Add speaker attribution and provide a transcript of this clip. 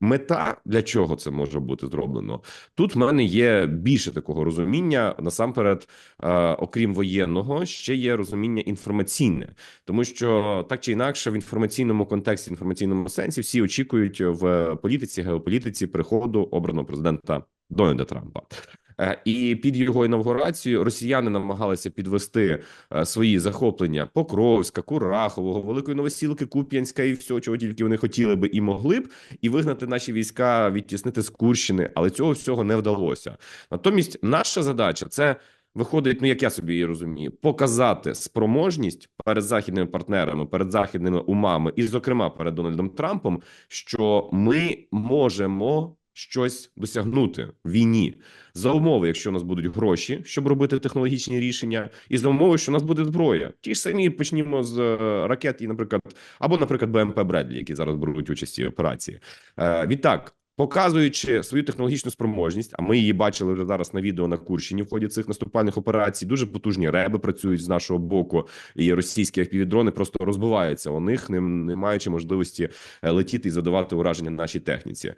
Speaker 1: Мета для чого це може бути зроблено? Тут в мене є більше такого розуміння. Насамперед, е, окрім воєнного, ще є розуміння інформаційне, тому що так чи інакше, в інформаційному контексті, інформаційному сенсі, всі очікують в політиці, геополітиці приходу обраного президента Дональда Трампа. Е, І під його інавгурацію росіяни намагалися підвести е, свої захоплення Покровська, Курахового, Великої Новосілки, Куп'янська і всього, чого тільки вони хотіли би і могли б, і вигнати наші війська, відтіснити з Курщини, але цього всього не вдалося. Натомість, наша задача це. Виходить, ну як я собі її розумію, показати спроможність перед західними партнерами, перед західними умами, і, зокрема, перед Дональдом Трампом, що ми можемо щось досягнути в війні за умови, якщо у нас будуть гроші, щоб робити технологічні рішення, і за умови, що у нас буде зброя. Ті ж самі почнімо з е, ракет, і, наприклад, або, наприклад, БМП Бредлі, які зараз беруть участь в цій операції. Е, Відтак. Показуючи свою технологічну спроможність, а ми її бачили вже зараз на відео на Курщині в ході цих наступальних операцій. Дуже потужні реби працюють з нашого боку, і російські FPV-дрони просто розбиваються у них, не, не маючи можливості е, летіти і задавати ураження нашій техніці.